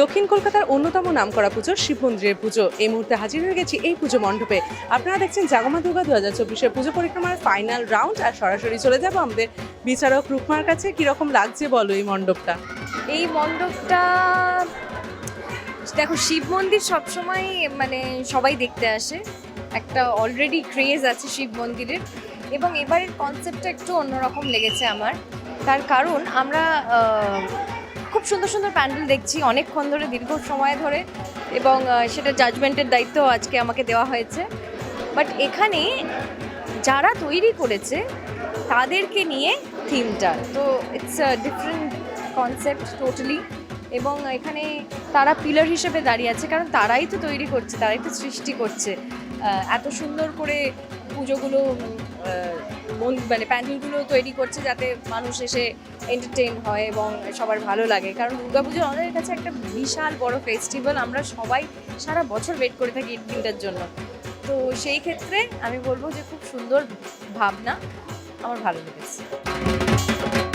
দক্ষিণ কলকাতার অন্যতম নামকরা পুজো শিব মন্দিরের পুজো। এই মুহূর্তে হাজির হয়ে গেছি এই পুজো মণ্ডপে। আপনারা দেখছেন জাগমা দুর্গা দু হাজার চব্বিশের পুজো পরিক্রমার ফাইনাল রাউন্ড আর সরাসরি চলে যাব আমাদের বিচারক রুকমার কাছে। কীরকম লাগছে বলো এই মণ্ডপটা? এই মণ্ডপটা, দেখো শিব মন্দির সবসময় মানে সবাই দেখতে আসে। একটা অলরেডি ক্রেজ আছে শিব মন্দিরের। এবং এবারের কনসেপ্টটা একটু অন্যরকম লেগেছে আমার। তার কারণ আমরা খুব সুন্দর সুন্দর প্যান্ডেল দেখছি, অনেকক্ষণ ধরে, দীর্ঘ সময় ধরে, এবং সেটা জাজমেন্টের দায়িত্ব আজকে আমাকে দেওয়া হয়েছে। বাট এখানে যারা তৈরি করেছে, তাদেরকে নিয়ে থিমটা তো ইটস ডিফারেন্ট কনসেপ্ট টোটালি এবং এখানে তারা পিলার হিসেবে দাঁড়িয়ে আছে, কারণ তারাই তো তৈরি করছে, তারাই তো সৃষ্টি করছে। এত সুন্দর করে পুজোগুলো মন- প্যান্ডেলগুলো তৈরি করছে যাতে মানুষ এসে এন্টারটেইন হয় এবং সবার ভালো লাগে। কারণ দুর্গাপুজো আমাদের কাছে একটা বিশাল বড় ফেস্টিভ্যাল আমরা সবাই সারা বছর ওয়েট করে থাকি এই দিনটার জন্য। তো সেই ক্ষেত্রে আমি বলব যে খুব সুন্দর ভাবনা, আমার ভালো লেগেছে।